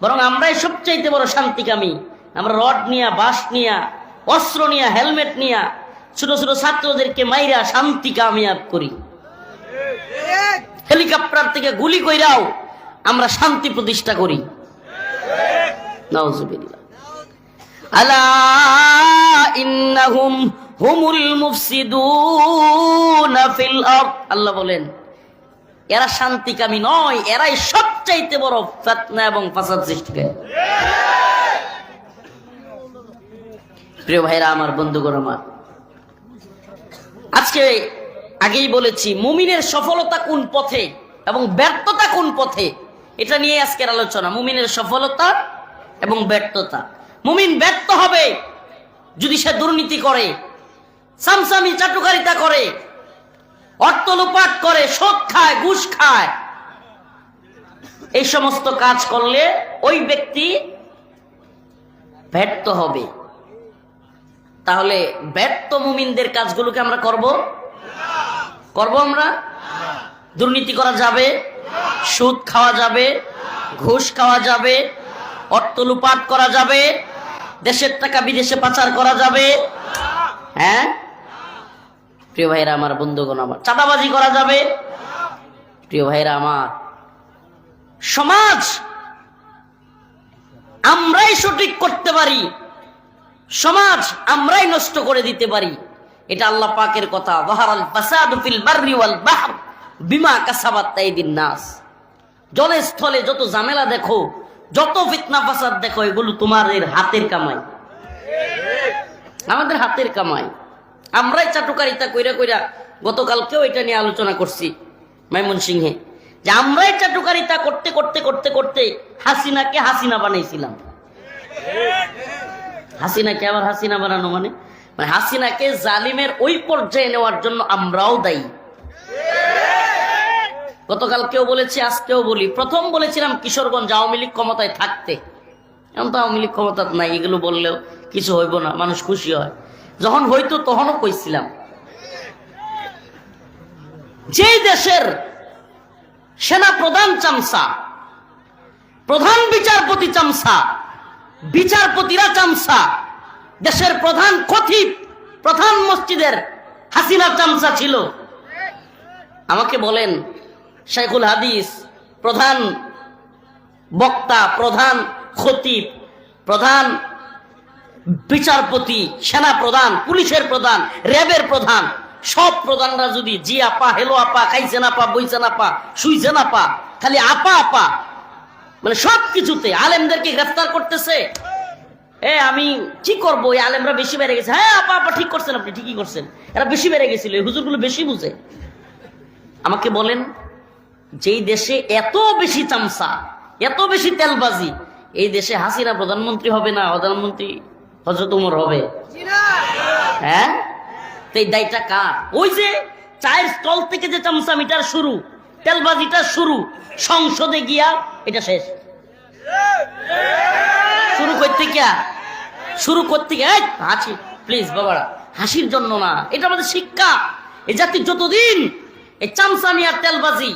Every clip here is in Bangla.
বরং আমরাই সবচাইতে বড় শান্তিকামী। আমরা রড নিয়া বাস নিয়া, অস্ত্র নিয়া, হেলমেট নিয়া, ছোট ছোট ছাত্রদেরকে মাইরা শান্তি কামিয়াব করি। হেলিকপ্টার থেকে গুলি কইরাও আমরা শান্তি প্রতিষ্ঠা করি। আল্লাহ বলেন এরা শান্তিকামী নয়, এরাই সবচাইতে বড় ফেতনা এবং ফাসাদ সৃষ্টিকারী। প্রিয় ভাইরা, আমার বন্ধুগণ, আমার। আজকে আগেই বলেছি, মুমিনের সফলতা কোন পথে এবং ব্যর্থতা কোন পথে, এটা নিয়ে আজকের আলোচনা। মুমিনের সফলতা এবং ব্যর্থতা। মুমিন ব্যর্থ হবে যদি সে দুর্নীতি করে, সামসামি চাটুকারিতা করে অর্থ লোপাট করে শোধ খায়, ঘুষ খায়। এই সমস্ত কাজ করলে ওই ব্যক্তি ব্যর্থ হবে। তাহলে ব্যর্থ মুমিনদের কাজগুলোকে আমরা করব? করব আমরা? দুর্নীতি করা যাবে, সুদ খাওয়া যাবে, ঘুষ খাওয়া যাবে অর্থ লুপাট করা যাবে, দেশের টাকা বিদেশে পাচার করা যাবে। হ্যাঁ? প্রিয় ভাইরা, আমার বন্ধুগণ, আমার চাঁদাবাজি করা যাবে? প্রিয় ভাইরা, আমার সমাজ, আমরাই সঠিক করতে পারি। সমাজ আমরাই নষ্ট করে দিতে পারি। এটা আল্লাহ পাকের কথা। ওয়াহারাল ফাসাদু ফিল বাররি ওয়াল বাহর বিমা কাসাবাত তাইদিন নাস। জলে স্থলে যত ঝামেলা দেখো, যত ফিতনা ফাসাদ দেখো, এগুলো তোমাদের হাতের কামাই। আমাদের হাতের কামাই। আমরাই চাটুকারিতা কইরা কইরা গতকালকেও এটা নিয়ে আলোচনা করছি, মাইমন সিংহে। যে আমরাই চাটুকারিতা করতে করতে করতে করতে হাসিনাকে হাসিনা বানাইছিলাম। হাসিনাকে আবার হাসিনা বানানো মানে? মানে হাসিনাকে জালিমের ওই পর্যায়ে নেওয়ার জন্য আমরাও দায়ী। গতকাল কেউ বলেছি, আজকেও বলি। প্রথম বলেছিলাম, কিশোরগঞ্জ আওয়ামী লীগ ক্ষমতায় থাকতে। এখন তো আওয়ামী লীগ ক্ষমতা নাই, এগুলো বললেও কিছু হইব না, মানুষ খুশি হয়। যখন হইতো তখনও কইছিলাম। যে দেশের সেনা প্রধান চামসা, প্রধান বিচারপতি চামসা, বিচারপতিরা চামসা, দেশের প্রধান খতিব, প্রধান মসজিদের হাসিনা চামসা ছিল। আমাকে বলেন শেখুল হাদিস, প্রধান বক্তা, প্রধান খতিব, প্রধান বিচারপতি, সেনা প্রধান, পুলিশের প্রধান, র্যাবের প্রধান, সব প্রধানরা যদি জি আপা, হেলো আপা, খাইছে না পা, বইছে না পা, শুইছে না পা, খালি আপা আপা মানে সব কিছুতে আলেমদেরকে গ্রেফতার করতেছে। এ, আমি কি করব? এই আলেমরা বেশি বেড়ে গেছে। হ্যাঁ আপা আপা, ঠিক করছেন আপনি, ঠিকই করছেন। এরা বেশি বেড়ে গেছিল, এই হুজুরগুলো বেশি বুঝে। আমাকে বলেন, যেই দেশে এত বেশি চামচা, এত বেশি তেলবাজি, এই দেশে হাসিনা প্রধানমন্ত্রী হবে না, প্রধানমন্ত্রী হজরত উমর হবে। হ্যাঁ? এই দায়টা কার? ওই যে চায়ের স্টল থেকে যে চামচামিটার শুরু, তেলবাজিটা শুরু, সংসদে গিয়া এটা শেষ। শুরু করতে গিয়া, শুরু করতে গিয়া হাসি প্লিজ বাবারা, হাসির জন্য না, এটা আমাদের শিক্ষা। এই জাতি যতদিন এই চামচামি আর তেলবাজি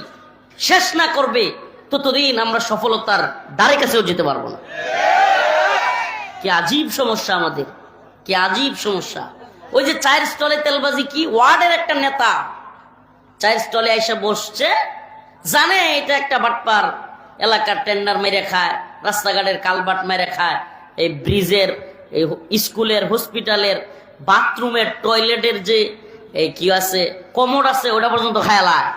শেষ না করবে, ততদিন আমরা সফলতার দ্বারে কাছেও যেতে পারব না। কি আজীব সমস্যা আমাদের? কি আজীব সমস্যা? ওই যে চায়ের স্টলে তেলবাজি কি ওয়ার্ডের একটা নেতা চায়ের স্টলে এসে বসছে, জানে এটা একটা বাটপার এলাকার টেন্ডার মেরে খায়, রাস্তাঘাটের কালবাট মেরে খায়, এই ব্রিজের, এই স্কুলের, হসপিটালের, বাথরুমের, টয়লেটের যে, এই কি আছে কমোড আছে, ওটা পর্যন্ত খায়ালায়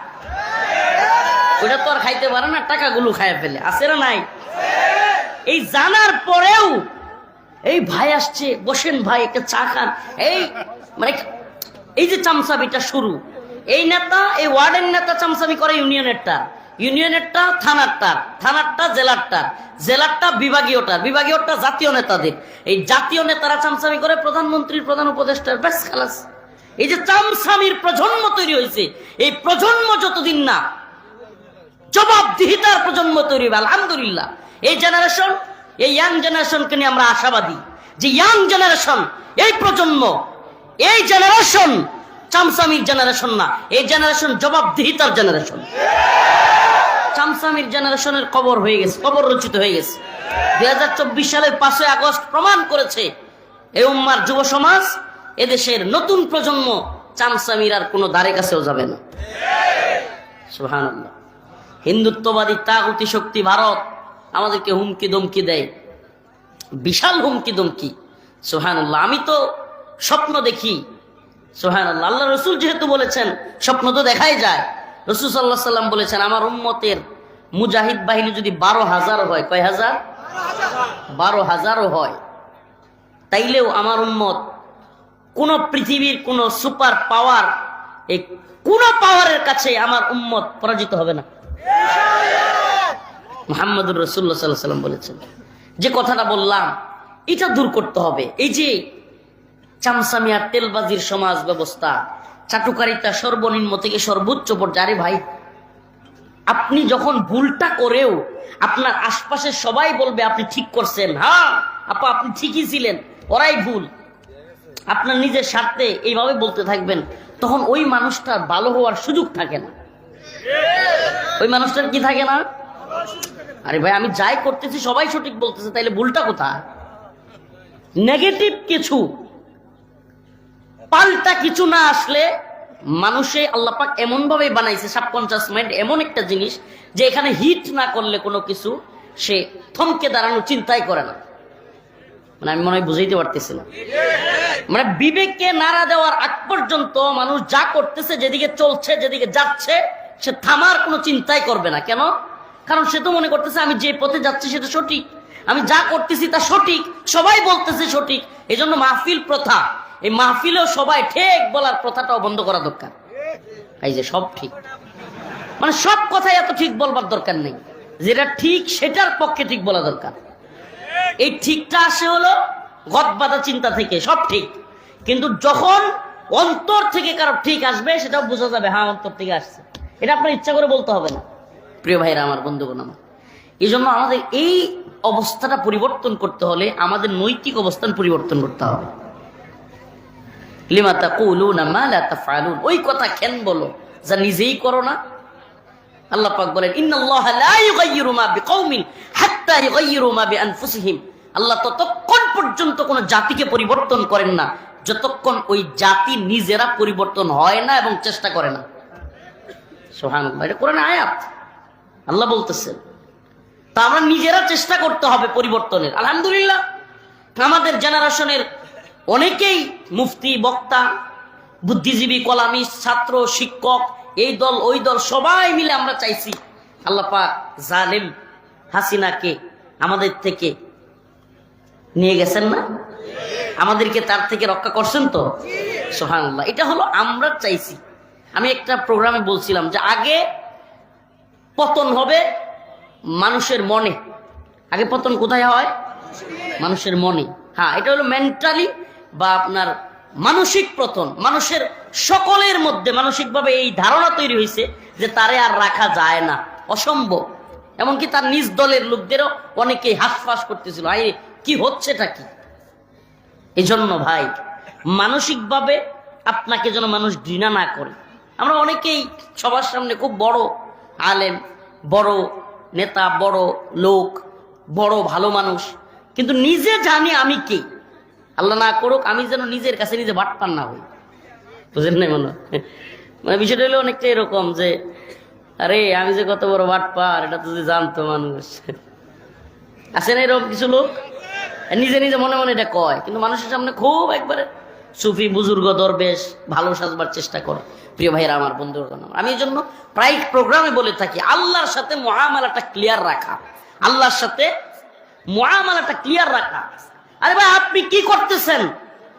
ওটা তো আর খাইতে পারে না, টাকাগুলো খায় ফেলে। আছে না নাই? এই জানার পরেও এই ভাই আসছে, বসেন ভাই, একটা চা খান। এই মানে এই যে চামচাবিটা শুরু, এই নেতা, এই ওয়ার্ডের নেতা চামচামি করে ইউনিয়নেরটা। ইউনিয়নেরটা থানারটা থানারটা জেলারটা। জেলারটা বিভাগীয়টা বিভাগীয়টা জাতীয় নেতাদের। এই জাতীয় নেতারা চামচামি করে প্রধানমন্ত্রীর প্রধান উপদেষ্টার ব্যাস খালাস। এই যে চামসামির প্রজন্ম তৈরি হয়েছে, এই প্রজন্ম যতদিন না, জবাবদিহিতার প্রজন্ম তৈরি হবে, আলহামদুলিল্লাহ। এই জেনারেশন এই ইয়াং জেনারেশনকে নিয়ে আমরা আশাবাদী যে ইয়াং জেনারেশন এই প্রজন্ম, এই জেনারেশন চামসামির জেনারেশন না, এই জেনারেশন জবাবদিহিতার জেনারেশন চামসামির জেনারেশনের কবর হয়ে গেছে, কবর রচিত হয়ে গেছে। দুই হাজার চব্বিশ সালের পাঁচই আগস্ট প্রমাণ করেছে, এই উম্মার যুব সমাজ এদেশের নতুন প্রজন্ম চামসামির আর কোনো দ্বারে কাছেও যাবে না। হিন্দুত্ববাদী তাগুতি শক্তি ভারত আমাদেরকে হুমকি দমকি দেয়। বিশাল হুমকি দমকি সোহানুল্লাহ আমি তো স্বপ্ন দেখি। সোহানুল্লাহ আল্লাহ রসুল যেহেতু বলেছেন, স্বপ্ন তো দেখাই যায়। রসুল সাল্লাহ সাল্লাম বলেছেন, আমার উম্মতের মুজাহিদ বাহিনী যদি বারো হাজার হয়, কয় হাজার? বারো হাজারও হয়। তাইলেও আমার উম্মত কোন পৃথিবীর কোন সুপার পাওয়ার, এই কোন পাওয়ারের কাছে আমার উম্মত পরাজিত হবে না। মোহাম্মদুর রসুল্লা সাল্লাহ সাল্লাম বলেছেন। যে কথাটা বললাম, এটা দূর করতে হবে। এই যে চামসামিয়া তেলবাজির সমাজ ব্যবস্থা, চাটুকারিতা সর্বনিম্ন থেকে সর্বোচ্চ পর্যায়ে। ভাই, আপনি যখন ভুলটা করেও আপনার আশপাশে সবাই বলবে আপনি ঠিক করছেন হ্যাঁ আপা, আপনি ঠিকই ছিলেন, ওরাই ভুল। আপনার নিজের স্বার্থে এইভাবে বলতে থাকবেন, তখন ওই মানুষটার ভালো হওয়ার সুযোগ থাকে না। ওই মানুষটার কি থাকে না? আরে ভাই, আমি যাই করতেছি, সবাই সঠিক বলতেছে, তাইলে ভুলটা কোথায়? নেগেটিভ কিছু। পাল্টা কিছু না আসলে মানুষে আল্লাপাক এমন ভাবে বানাইছে সাবকনসিয়াস মাইন্ড এমন একটা জিনিস যে এখানে হিট না করলে কোনো কিছু সে থমকে দাঁড়ানো চিন্তাই করে না। মানে আমি মনে হয় বুঝাইতে পারতেছি না। মানে বিবেককে নাড়া দেওয়ার আগ পর্যন্ত মানুষ যা করতেছে, যেদিকে চলছে, যেদিকে যাচ্ছে, সে থামার কোনো চিন্তাই করবে না। কেন? কারণ সে তো মনে করতেছে আমি যে পথে যাচ্ছি সেটা সঠিক। আমি যা করতেছি তা সঠিক, সবাই বলতেছে সঠিক। এই জন্য মাহফিল প্রথা। এই মাহফিলেও সবাই ঠিক বলার প্রথাটাও বন্ধ করা দরকার। এই যে সব ঠিক। মানে সব কথাই এত ঠিক বলবার দরকার নেই। যেটা ঠিক সেটার পক্ষে ঠিক বলা দরকার। এই ঠিকটা আসে হলো গদবাদা চিন্তা থেকে, সব ঠিক। কিন্তু যখন অন্তর থেকে কারও ঠিক আসবে, সেটাও বোঝা যাবে হ্যাঁ অন্তর থেকে আসছে। এটা আপনার ইচ্ছা করে বলতে হবে না। প্রিয় ভাইরা, আমার বন্ধুগণ আমার। এই জন্য আমাদের এই অবস্থাটা পরিবর্তন করতে হলে আমাদের নৈতিক অবস্থান পরিবর্তন করতে হবে। লিমা তাকুলুনা মা লা ওই কথা কেন বলো? যা নিজেই করো না। আল্লাহ পাক বলেন আল্লাহ ততক্ষণ পর্যন্ত কোন জাতিকে পরিবর্তন করেন না। যতক্ষণ ওই জাতি নিজেরা পরিবর্তন হয় না এবং চেষ্টা করে না। সুবহানাল্লাহ। এটা কোরআনে আয়াত। আল্লাহ বলতেছেন, তা আমরা নিজেরা চেষ্টা করতে হবে পরিবর্তনের। আলহামদুলিল্লাহ, আমাদের জেনারেশনের অনেকেই মুফতি, বক্তা, বুদ্ধিজীবী কলামি ছাত্র, শিক্ষক, এই দল, ওই দল, সবাই মিলে আমরা চাইছি আল্লাহ পাক জালেম হাসিনাকে আমাদের থেকে নিয়ে গেছেন না? আমাদেরকে তার থেকে রক্ষা করছেন তো? সোহান এটা হলো আমরা চাইছি। আমি একটা প্রোগ্রামে বলছিলাম যে আগে পতন হবে মানুষের মনে। আগে পতন কোথায় হয়? মানুষের মনে। হ্যাঁ এটা হলো মেন্টালি বা আপনার মানসিক পতন। মানুষের সকলের মধ্যে মানসিকভাবে এই ধারণা তৈরি হয়েছে যে তারে আর রাখা যায় না। অসম্ভব। এমনকি তার নিজ দলের লোকদেরও অনেকেই হাসফাস করতেছিল। আই কি হচ্ছেটা কি? এই জন্য ভাই, মানসিকভাবে আপনাকে যেন মানুষ ঘৃণা না করে। আমরা অনেকেই সবার সামনে খুব বড় আলেম বড় নেতা, বড় লোক, বড় ভালো মানুষ। কিন্তু নিজে জানি আমি কে। আল্লাহ না করুক, আমি যেন নিজের কাছে নিজে বাটপান না হই। বুঝলেন না মনে মানে বিষয়টা হলো অনেকটা এরকম যে, আরে আমি যে কত বড় বাটপার, এটা তো যে জানতো মানুষ। আছে না এরকম কিছু লোক? নিজে নিজে মনে মনে এটা কয়। কিন্তু মানুষের সামনে খুব একবারে সুফি, বুজুর্গ, দরবেশ, ভালো সাজবার চেষ্টা করে। প্রিয় ভাইরা আমার বন্ধুগণ আমার। আমি এই জন্য প্রায় প্রোগ্রামে বলে থাকি আল্লাহর সাথে মহামালাটা ক্লিয়ার রাখা আল্লাহর সাথে মহামালাটা ক্লিয়ার রাখা আরে ভাই আপনি কি করতেছেন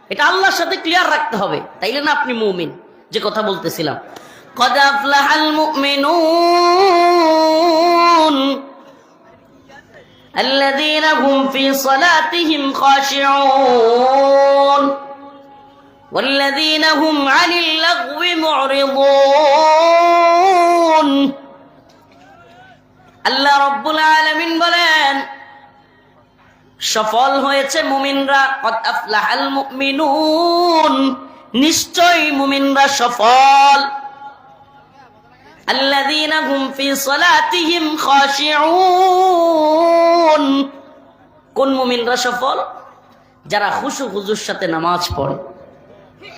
এটা আল্লাহর সাথে ক্লিয়ার রাখতে হবে তাইলে না আপনি মুমিন যে কথা বলতেছিলাম قد أفلح المؤمنون الذين هم في صلاتهم خاشعون والذين هم عن اللغو معرضون আল্লাহ রব্বুল আলামিন বলেন সফল হয়েছে মুমিনরা কদ আফলাহাল মুমিনুন নিশ্চয়ই মুমিনরা সফল الذين هم في صلاتهم خاشعون কোন মুমিনরা সফল যারা খুশু খুজুর সাথে নামাজ পড়ে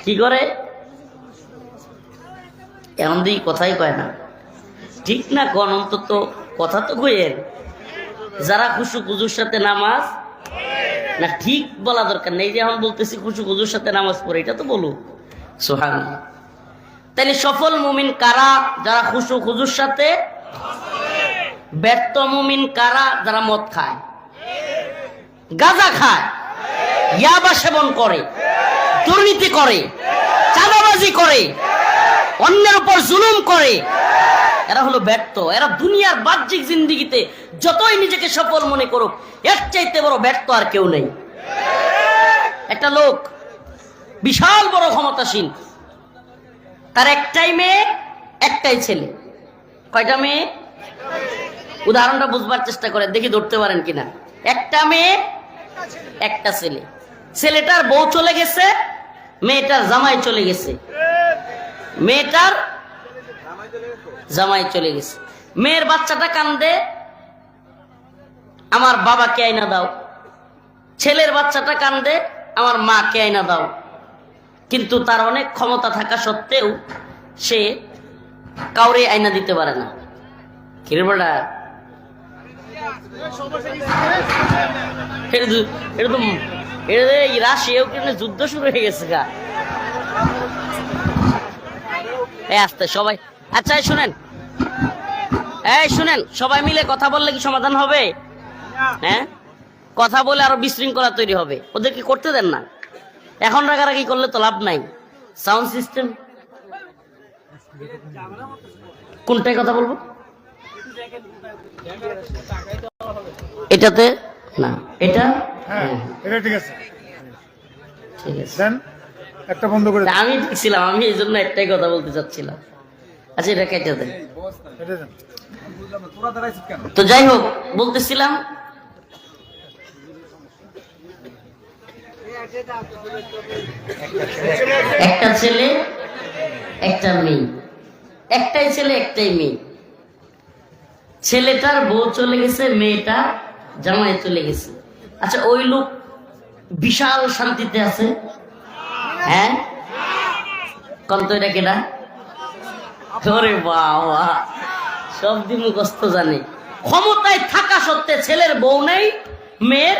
কি করে? এমন দিই কথাই কয় না। ঠিক না কোন? অন্তত কথা তো কইেন যারা খুশু খুজুর সাথে নামাজ না ঠিক বলা দরকার নেই যে এখন বলতেছি খুশু খুজুর সাথে নামাজ পড়ে, এটা তো বলু সোহান তাহলে সফল মুমিন কারা যারা খুশু খুজুর সাথে? ব্যর্থ মুমিন কারা যারা মদ খায়? গাঁজা খায়? ইয়াবা সেবন করে? দুর্নীতি করে, চাঁদাবাজি করে, অন্যের উপর জুলুম করে। এরা হলো ব্যর্থ। এরা দুনিয়ার বাহ্যিক জিন্দিগিতে যতই নিজেকে সফল মনে করুক, এর চাইতে বড় ব্যর্থ আর কেউ নেই। একটা লোক বিশাল বড় ক্ষমতাসীন তার একটাই মেয়ে, একটাই ছেলে। কয়টা মেয়ে? উদাহরণটা বুঝবার চেষ্টা করে দেখি ধরতে পারেন কিনা। একটা মেয়ে, একটা ছেলে। ছেলেটার বউ চলে গেছে মেয়েটার জামাই চলে গেছে মেয়েটার জামাই চলে গেছে মেয়ের বাচ্চাটা কান্দে আমার বাবাকে আইনা দাও ছেলের বাচ্চাটা কান্দে আমার মাকে আইনা দাও কিন্তু তার অনেক ক্ষমতা থাকা সত্ত্বেও সে কাউরে আইনা দিতে পারে না কিরে বড়া এটা তো এটা রাশিয়া ইউক্রেনে যুদ্ধ শুরু হয়ে গেছে গা? এই আস্তে, সবাই। আচ্ছা শুনেন। এই শুনেন, সবাই মিলে কথা বললে কি সমাধান হবে? হ্যাঁ? কথা বলে আরও বিশৃঙ্খলা তৈরি হবে। ওদেরকে করতে দেন না। এখন রাগারাগি করলে তো লাভ নাই। সাউন্ড সিস্টেম কোনটায় কথা বলব? এটাতে না। এটা? হ্যাঁ হ্যাঁ, এটা ঠিক আছে। ঠিক আছে। দেন একটা বন্ধ করে আমি ঠিক ছিলাম আমি এই জন্য একটাই কথা বলতে চাচ্ছিলাম। আচ্ছা এটা কেটে দেন। তো যাই হোক বলতেছিলাম একটা ছেলে একটা মেয়ে। একটাই ছেলে একটাই মেয়ে। ছেলেটার বউ চলে গেছে মেয়েটা জামাই চলে গেছে। আচ্ছা ওই লোক বিশাল শান্তিতে আছে? হ্যাঁ? কন্ত এটা কেটা ওরে বাবা, সব দিন মুখস্থ জানে। ক্ষমতায় থাকা সত্ত্বে ছেলের বউ নেই, মেয়ের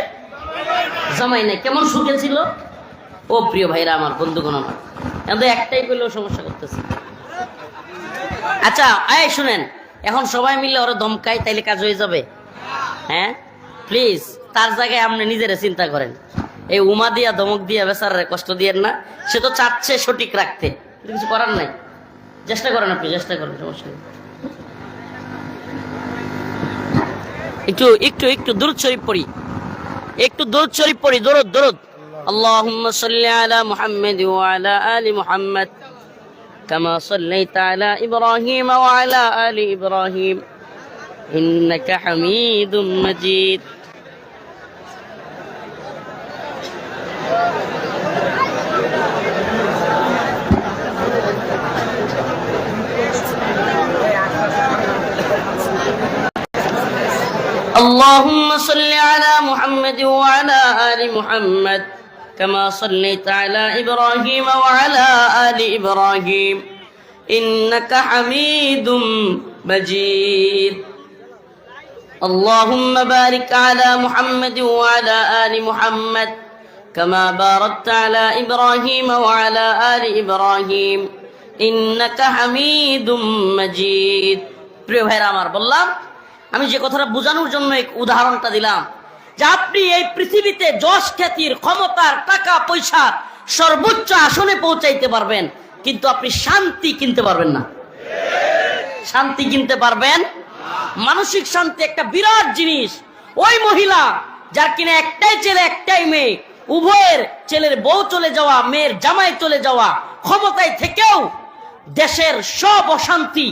জামাই নেই। কেমন সুখে ছিল? ও প্রিয় ভাইরা, আমার বন্ধুগণ আমার। একটাই করলেও সমস্যা করতেছে। আচ্ছা আয় শুনেন, এখন সবাই মিলে ওরা দমকায় তাইলে কাজ হয়ে যাবে। হ্যাঁ? প্লিজ তার জায়গায় আপনি নিজেরা চিন্তা করেন এই উমা দিয়া ধমক দিয়া বেচার কষ্ট দিয়েন না সে তো চাচ্ছে সঠিক রাখতে কিন্তু কিছু করার নাই চেষ্টা করেন আপনি চেষ্টা করেন সমস্যা নেই একটু একটু একটু দূর শরীফ পড়ি একটু দূর শরীফ পড়ি দরদ দরদ اللهم صل على محمد وعلى آل محمد كما صليت على إبراهيم وعلى آل إبراهيم إنك حميد مجيد اللهم صل على محمد وعلى آل محمد كما صليت على إبراهيم وعلى آل إبراهيم إنك حميد مجيد اللهم بارك على محمد وعلى آل محمد كما باركت على إبراهيم وعلى آل إبراهيم إنك حميد مجيد প্রিয় ভাইরা আমার বললাম আমি যে কথাটা বোঝানোর জন্য এক উদাহরণটা দিলাম যে আপনি এই পৃথিবীতে যশ খ্যাতির, ক্ষমতার, টাকা, পয়সা সর্বোচ্চ আসনে পৌঁছাইতে পারবেন, কিন্তু আপনি শান্তি কিনতে পারবেন না। শান্তি কিনতে পারবেন? মানসিক শান্তি একটা বিরাট জিনিস। ওই মহিলা যার কিনা একটাই ছেলে, একটাই মেয়ে, উভয়ের ছেলের বউ চলে যাওয়া, মেয়ের জামাই চলে যাওয়া, ক্ষমতায় থেকেও দেশের সব অশান্তি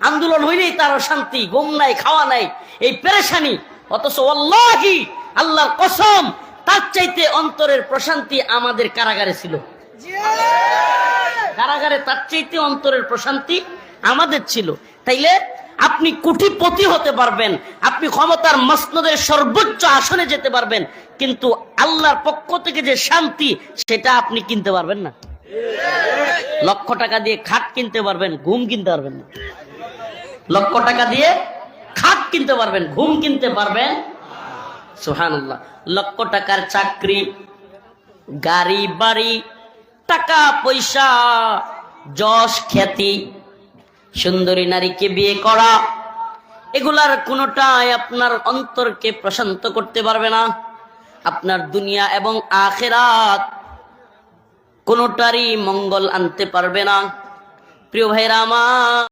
আন্দোলন হইলেই তার অশান্তি ঘুম নাই, খাওয়া নাই, এই পেরেশানি। অথচ আল্লাহি আল্লাহর কসম, তার চাইতে অন্তরের প্রশান্তি আমাদের কারাগারে ছিল। কারাগারে তার চাইতে অন্তরের প্রশান্তি আমাদের ছিল। তাইলে আপনি কোটিপতি হতে পারবেন, আপনি ক্ষমতার মসনদের সর্বোচ্চ আসনে যেতে পারবেন, কিন্তু আল্লাহর পক্ষ থেকে যে শান্তি, সেটা আপনি কিনতে পারবেন না। লক্ষ টাকা দিয়ে খাট কিনতে পারবেন, ঘুম কিনতে পারবেন না। লক্ষ টাকা দিয়ে খাট কিনতে পারবেন, ঘুম কিনতে পারবেন। সুহানুল্লাহ লক্ষ টাকার চাকরি, গাড়ি, বাড়ি, টাকা, পয়সা, যশ, খ্যাতি, সুন্দরী নারীকে বিয়ে করা, এগুলার কোনোটাই আপনার অন্তরকে প্রশান্ত করতে পারবে না। আপনার দুনিয়া এবং আখেরাত কোনোটারই মঙ্গল আনতে পারবে না। প্রিয় ভাইরা আমার